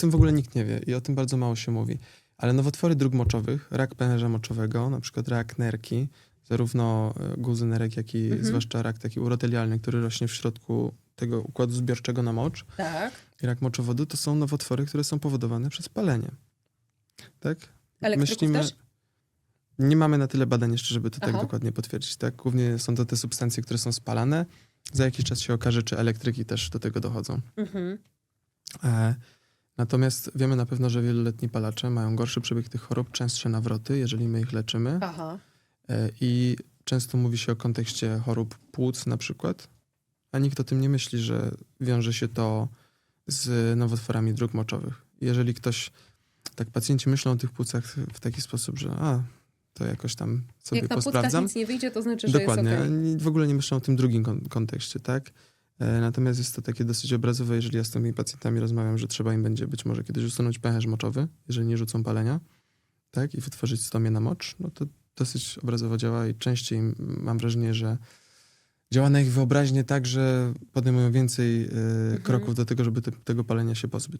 tym w ogóle nikt nie wie i o tym bardzo mało się mówi. Ale nowotwory dróg moczowych, rak pęcherza moczowego, na przykład rak nerki, zarówno e, guzy nerek, jak i Mhm. zwłaszcza rak taki urotelialny, który rośnie w środku tego układu zbiorczego na mocz, Tak. i rak moczowodu, to są nowotwory, które są powodowane przez palenie. Tak? Elektryków też? Nie mamy na tyle badań jeszcze, żeby to tak Aha. dokładnie potwierdzić. Tak? Głównie są to te substancje, które są spalane. Za jakiś czas się okaże, czy elektryki też do tego dochodzą. Mhm. E, natomiast wiemy na pewno, że wieloletni palacze mają gorszy przebieg tych chorób, częstsze nawroty, jeżeli my ich leczymy. Aha. E, I często mówi się o kontekście chorób płuc na przykład, a nikt o tym nie myśli, że wiąże się to z nowotworami dróg moczowych. Jeżeli ktoś, tak pacjenci myślą o tych płucach w taki sposób, że a, to jakoś tam sobie Jak na posprawdzam. nic nie wyjdzie, to znaczy, że Dokładnie. jest. Nie- W ogóle nie myślą o tym drugim kon- kontekście, tak? E, Natomiast jest to takie dosyć obrazowe, jeżeli ja z tymi pacjentami rozmawiam, że trzeba im będzie być może kiedyś usunąć pęcherz moczowy, jeżeli nie rzucą palenia, tak? I wytworzyć stomię na mocz, no to dosyć obrazowo działa i częściej mam wrażenie, że działa na ich wyobraźnię tak, że podejmują więcej e, kroków do tego, żeby te, tego palenia się pozbyć.